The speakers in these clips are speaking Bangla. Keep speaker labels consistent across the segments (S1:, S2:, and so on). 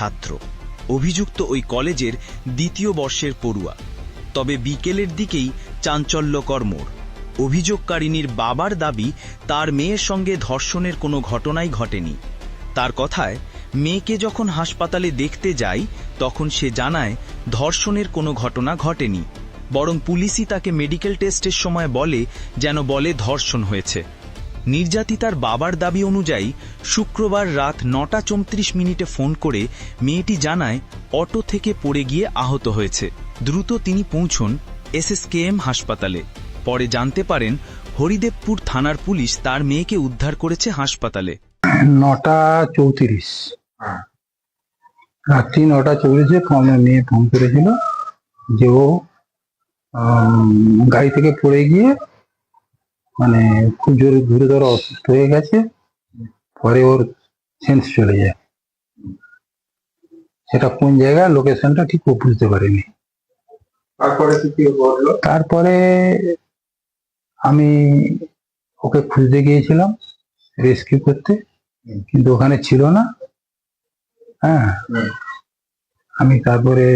S1: ছাত্র। অভিযুক্ত ওই কলেজের দ্বিতীয় বর্ষের পড়ুয়া। তবে বিকেলের দিকেই চাঞ্চল্যকর মোড়। অভিযোগকারিনীর বাবার দাবি, তার মেয়ের সঙ্গে ধর্ষণের কোনো ঘটনাই ঘটেনি। তার কথায়, মেয়েকে যখন হাসপাতালে দেখতে যাই, তখন সে জানায়, ধর্ষণের কোনো ঘটনা ঘটেনি। বরং পুলিশই তাকে মেডিকেল টেস্টের সময় বলে, যেন বলে ধর্ষণ হয়েছে। নির্যাতিতার বাবার দাবি অনুযায়ী শুক্রবার রাত নটা চৌত্রিশ মিনিটে ফোন করে মেয়েটি জানায়, অটো থেকে পড়ে গিয়ে আহত হয়েছে। দ্রুত তিনি পৌঁছন এসএসকেএম হাসপাতালে। পরে জানতে পারেন, হরিদেবপুর থানার পুলিশ তার মেয়েকে উদ্ধার করেছে হাসপাতালে।
S2: নটা চৌত্রিশ। রাত্রি নটা চল্লিশে আমার মেয়ে ফোন করেছিল যে ও গাড়ি থেকে পড়ে গিয়ে মানে খুব জোরে গুরুতর অসুস্থ হয়ে গেছে। পরে ওর সেন্স চলে যায়। সেটা কোন জায়গায়? লোকেশনটা ঠিক ও বুঝতে পারেনি।
S3: তারপরে কি কি ঘটলো?
S2: তারপরে আমি ওকে খুঁজতে গিয়েছিলাম রেস্কিউ করতে। কিন্তু ওখানে ছিল না। হ্যাঁ। আমি তারপরে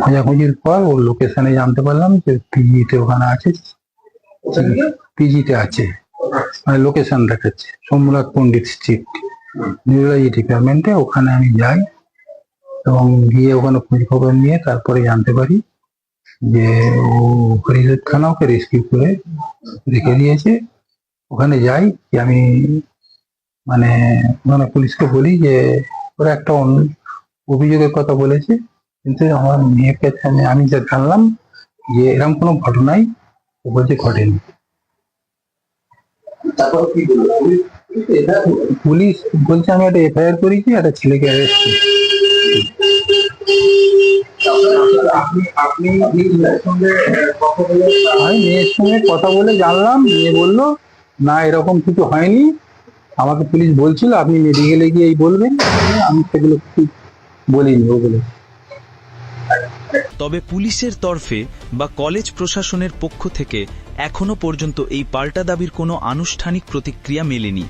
S2: খোঁজাখুঁজির পর ওর লোকেশনে জানতে পারলাম যে পিজিতে ওখানে আছে পিজিতে আছে মানে লোকেশন দেখাচ্ছে, সোমনাথ পণ্ডিত স্ট্রিট। নিউরোলজি ডিপার্টমেন্টে ওখানে আমি যাই এবং গিয়ে ওখানে খোঁজখবর নিয়ে তারপরে জানতে পারি যে ও হরিদেব থানা ওকে রেস্কিউ করে রেখে দিয়েছে ওখানে যাই, যে আমি মানে ওখানে পুলিশকে বলি যে ওরা একটা অন্য অভিযোগের কথা বলেছে কিন্তু আমার মেয়ের কাছে আমি যা জানলাম যে এরকম কোনো ঘটনাই ও বলছে ঘটেনি
S3: পুলিশ-
S2: বলছে, আমি একটা এফআইআর করেছি, একটা ছেলেকে অ্যারেস্ট করেছি। আমি মেয়ের সঙ্গে কথা বলে জানলাম, মেয়ে বলল, না, এরকম কিছু হয়নি। আমাকে পুলিশ বলছিল, আপনি মেডিকেলে গিয়ে এই বলবেন, আমি সেগুলো কিছু বলিনি ওগুলো।
S1: তবে পুলিশের তরফে বা কলেজ প্রশাসনের পক্ষ থেকে এখনও পর্যন্ত এই পাল্টা দাবির কোনো আনুষ্ঠানিক প্রতিক্রিয়া মেলেনি।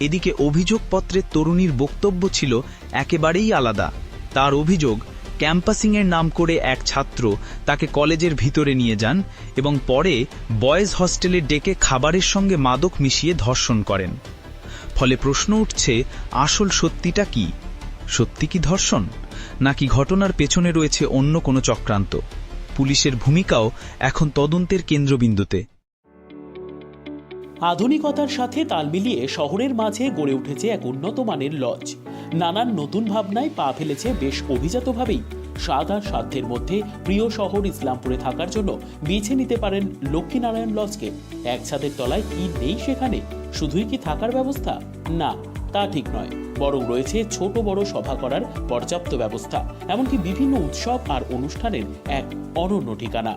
S1: এদিকে অভিযোগপত্রের তরুণীর বক্তব্য ছিল একেবারেই আলাদা। তার অভিযোগ, ক্যাম্পাসিংয়ের নাম করে এক ছাত্র তাকে কলেজের ভিতরে নিয়ে যান এবং পরে বয়েজ হস্টেলে ডেকে খাবারের সঙ্গে মাদক মিশিয়ে ধর্ষণ করেন। ফলে প্রশ্ন উঠছে, আসল সত্যিটা কি? সত্যি কি ধর্ষণ? নাকি ঘটনার পেছনে রয়েছে অন্য কোনো চক্রান্ত। পুলিশের ভূমিকাও এখন তদন্তের কেন্দ্রবিন্দুতে।
S4: আধুনিকতার সাথে তাল মিলিয়ে শহরের মাঝে গড়ে উঠেছে এক উন্নত মানের লজ। নানান নতুন ভাবনায় পা ফেলেছে বেশ অভিজাতভাবেই। স্বাদ আর সাধ্যের মধ্যে প্রিয় শহর ইসলামপুরে থাকার জন্য বেছে নিতে পারেন লক্ষ্মীনারায়ণ লজকে। এক ছাদের তলায় কি নেই সেখানে? শুধুই কি থাকার ব্যবস্থা? না। তা ঠিক নয়, বরং রয়েছে ছোট বড় সভা করার পর্যাপ্ত ব্যবস্থা, এমনকি বিভিন্ন উৎসব আর অনুষ্ঠানের এক অনন্য ঠিকানা।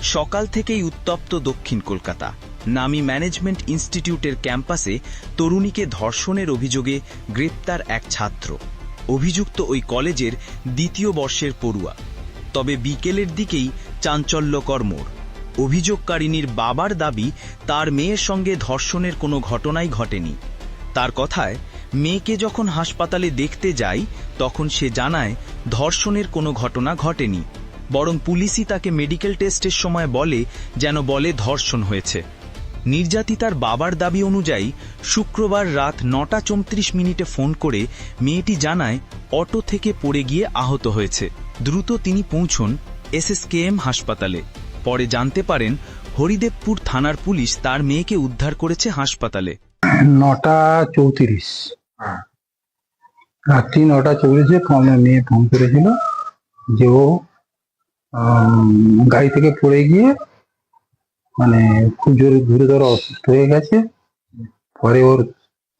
S1: সকাল থেকেই উত্তপ্ত দক্ষিণ কলকাতা। নামি ম্যানেজমেন্ট ইনস্টিটিউটের ক্যাম্পাসে তরুণীকে ধর্ষণের অভিযোগে গ্রেপ্তার এক ছাত্র। অভিযুক্ত ওই কলেজের দ্বিতীয় বর্ষের পড়ুয়া। তবে বিকেলের দিকেই চাঞ্চল্যকর মোড়। অভিযোগকারিনীর বাবার দাবি, তার মেয়ের সঙ্গে ধর্ষণের কোনো ঘটনাই ঘটেনি। তার কথায়, মেয়েকে যখন হাসপাতালে দেখতে যাই, তখন সে জানায়, ধর্ষণের কোনো ঘটনা ঘটেনি। বরং পুলিশই তাকে মেডিকেল টেস্টের সময় বলে, যেন বলে ধর্ষণ হয়েছে। নির্যাতিতার বাবার দাবি অনুযায়ী, শুক্রবার রাত নটা চৌত্রিশ মিনিটে ফোন করে মেয়েটি জানায়, অটো থেকে পড়ে গিয়ে আহত হয়েছে। দ্রুত তিনি পৌঁছন এসএসকেএম হাসপাতালে। পরে জানতে পারেন, হরিদেবপুর থানার পুলিশ তার মেয়েকে উদ্ধার করেছে হাসপাতালে।
S2: নটা চৌত্রিশ। রাত্রি নটা চৌত্রিশে আমার মেয়ে ফোন করেছিল যে ও গাড়ি থেকে পড়ে গিয়ে মানে খুব জোরে গুরুতর অসুস্থ হয়ে গেছে। পরে ওর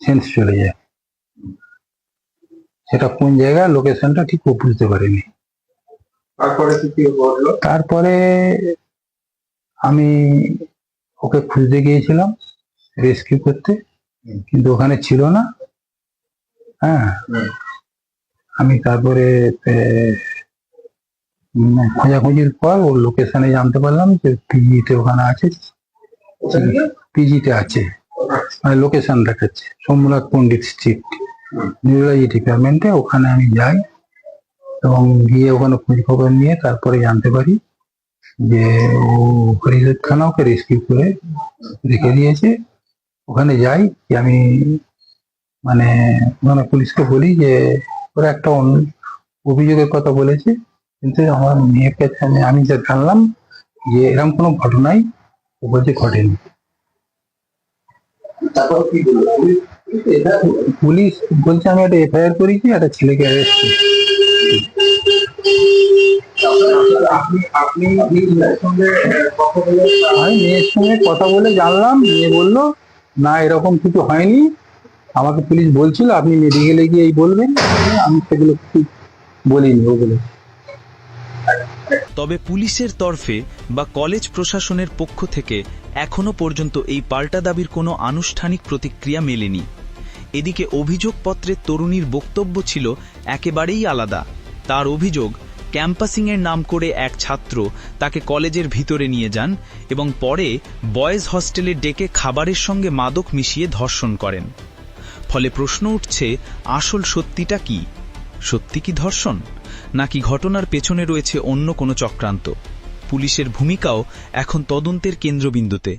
S2: সেন্স চলে যায়। সেটা কোন জায়গায়? লোকেশনটা ঠিক ও বুঝতে পারেনি।
S3: তারপরে কি কি ঘটলো?
S2: তারপরে আমি ওকে খুঁজতে গিয়েছিলাম রেস্কিউ করতে। কিন্তু ওখানে ছিল না। হ্যাঁ। আমি তারপরে উম, খোঁজাখুঁজির পর ওর লোকেশনে জানতে পারলাম যে পিজিতে ওখানে আছে। পিজিতে আছে। মানে লোকেশন দেখাচ্ছে। সোমনাথ পণ্ডিত স্ট্রিট নিউরোলজি ডিপার্টমেন্টে ওখানে আমি যাই এবং গিয়ে ওখানে খোঁজ খবর নিয়ে তারপরে জানতে পারি যে ও হরিদত খানা ওকে রেস্কিউ করে রেখে দিয়েছে। ওখানে যাই যে আমি মানে ওখানে পুলিশকে বলি যে ওরা একটা অভিযোগের কথা বলেছে কিন্তু আমার মেয়ের কাছে আমি যা জানলাম যে এরকম কোনো ঘটনাই ও বলছে ঘটেনি
S3: পুলিশ
S2: বলছে আমি একটা এফআইআর করেছি একটা ছেলেকে অ্যারেস্ট
S3: বলে
S2: আমি মেয়ের সঙ্গে কথা বলে জানলাম মেয়ে বলল না, এরকম কিছু হয়নি। আমাকে পুলিশ বলছিল, আপনি মেডিকেলে গিয়ে এই বলবেন। আমি সেগুলো বলিনি ওগুলো।
S1: তবে পুলিশের তরফে বা কলেজ প্রশাসনের পক্ষ থেকে এখনও পর্যন্ত এই পাল্টা দাবির কোনো আনুষ্ঠানিক প্রতিক্রিয়া মেলেনি। এদিকে অভিযোগপত্রে তরুণীর বক্তব্য ছিল একেবারেই আলাদা। তার অভিযোগ ক্যাম্পাসিংয়ের নাম করে এক ছাত্র তাকে কলেজের ভিতরে নিয়ে যান এবং পরে বয়েজ হস্টেলে ডেকে খাবারের সঙ্গে মাদক মিশিয়ে ধর্ষণ করেন। ফলে প্রশ্ন উঠছে, আসল সত্যিটা কি? সত্যি কি ধর্ষণ? নাকি ঘটনার পেছনে রয়েছে অন্য কোনো চক্রান্ত? পুলিশের ভূমিকাও এখন তদন্তের কেন্দ্রবিন্দুতে।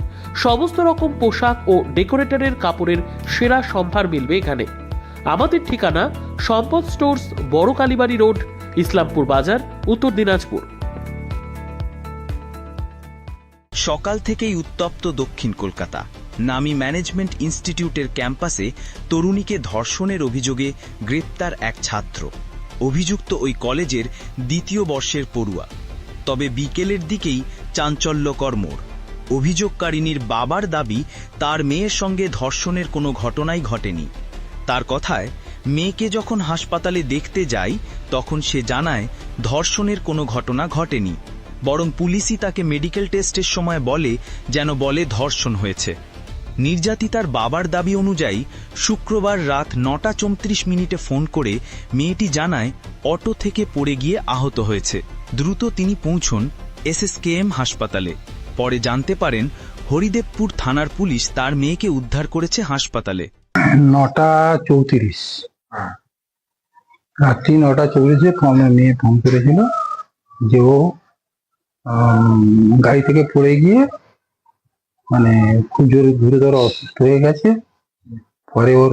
S4: সমস্ত রকম পোশাক ও ডেকোরেটরের কাপড়ের সেরা সম্ভার মিলবে এখানে। আমাদের ঠিকানা সম্পদ স্টোর্স বড় কালীবাড়ি রোড, ইসলামপুর বাজার, উত্তর দিনাজপুর।
S1: সকাল থেকেই উত্তপ্ত দক্ষিণ কলকাতা। নামি ম্যানেজমেন্ট ইনস্টিটিউটের ক্যাম্পাসে তরুণীকে ধর্ষণের অভিযোগে গ্রেপ্তার এক ছাত্র। অভিযুক্ত ওই কলেজের দ্বিতীয় বর্ষের পড়ুয়া। তবে বিকেলের দিকেই চাঞ্চল্যকর মোড়। অভিযোগকারিনীর বাবার দাবি, তার মেয়ের সঙ্গে ধর্ষণের কোনো ঘটনাই ঘটেনি। তার কথায়, মেয়েকে যখন হাসপাতালে দেখতে যাই, তখন সে জানায়, ধর্ষণের কোনো ঘটনা ঘটেনি। বরং পুলিশই তাকে মেডিকেল টেস্টের সময় বলে, যেন বলে ধর্ষণ হয়েছে। নির্যাতিতার বাবার দাবি অনুযায়ী, শুক্রবার রাত নটা চৌত্রিশ মিনিটে ফোন করে মেয়েটি জানায়, অটো থেকে পড়ে গিয়ে আহত হয়েছে। দ্রুত তিনি পৌঁছন এসএসকেএম হাসপাতালে। পরে জানতে পারেন হরিদেবপুর থানার পুলিশ তার মেয়েকে উদ্ধার করেছে হাসপাতালে।
S2: নটা চৌত্রিশ। রাত্রি নটা চৌত্রিশে মেয়ে ফোন করেছিল যে ও গাড়ি থেকে পড়ে গিয়ে মানে খুব জোরে গুরুতর অসুস্থ হয়ে গেছে। পরে ওর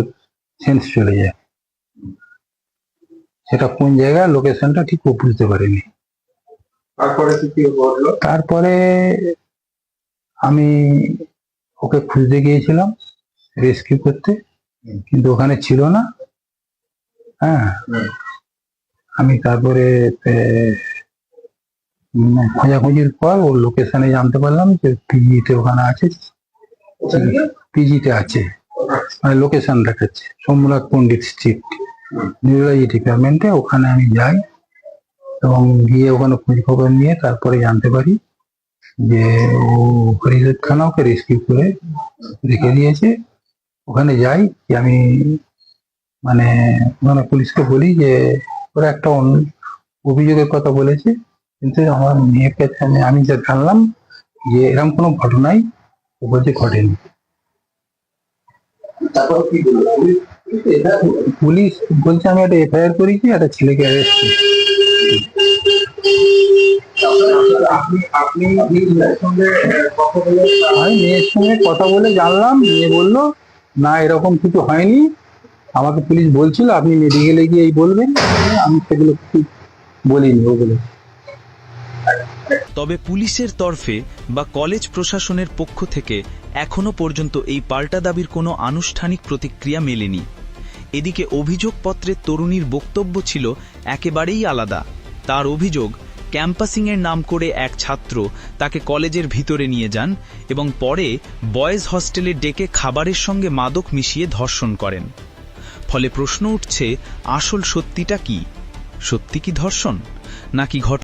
S2: সেন্স চলে যায়। সেটা কোন জায়গায় লোকেশনটা ঠিক ও বুঝতে পারেনি।
S3: তারপরে
S2: তারপরে আমি ওকে খুঁজতে গিয়েছিলাম রেস্কিউ করতে কিন্তু ওখানে ছিল না। হ্যাঁ। আমি তারপরে উম, খোঁজাখুঁজির পর ওর লোকেশনে জানতে পারলাম যে পিজিতে ওখানে আছে। পিজিতে আছে। মানে লোকেশন দেখাচ্ছে। সোমনাথ পণ্ডিত স্ট্রিট। নিউরোলজি ডিপার্টমেন্টে ওখানে আমি যাই এবং গিয়ে ওখানে খোঁজ খবর নিয়ে তারপরে জানতে পারি। যে ও হরিদত খানা ওকে রেস্কিউ করে রেখে দিয়েছে। ওখানে যাই যে আমি মানে ওখানে পুলিশকে বলি যে ওরা একটা অন্য অভিযোগের কথা বলেছে। কিন্তু আমার মেয়ের কাছে আমি আমি যা জানলাম যে এরকম কোনো ঘটনাই ও বলছে ঘটেনি।
S3: তারপর কি পুলিশ এটা
S2: পুলিশ বলছে আমি একটা এফআইআর করেছি একটা ছেলেকে অ্যারেস্ট করেছি। আমি মেয়ের সঙ্গে কথা বলে জানলাম, মেয়ে বলল, না, এরকম কিছু হয়নি। আমাকে পুলিশ বলছিল, আপনি মেডিকেলে গিয়ে এই বলবেন। আমি সেগুলো বলিনি ওগুলো।
S1: তবে পুলিশের তরফে বা কলেজ প্রশাসনের পক্ষ থেকে এখনও পর্যন্ত এই পাল্টা দাবির কোনো আনুষ্ঠানিক প্রতিক্রিয়া মেলেনি। এদিকে অভিযোগপত্রে তরুণীর বক্তব্য ছিল একেবারেই আলাদা। তার অভিযোগ ক্যাম্পাসিংয়ের নাম করে এক ছাত্র তাকে কলেজের ভিতরে নিয়ে যান এবং পরে বয়েজ হস্টেলে ডেকে খাবারের সঙ্গে মাদক মিশিয়ে ধর্ষণ করেন। ফলে প্রশ্ন উঠছে, আসল সত্যিটা কি? সত্যি কি ধর্ষণ? নাকি ঘট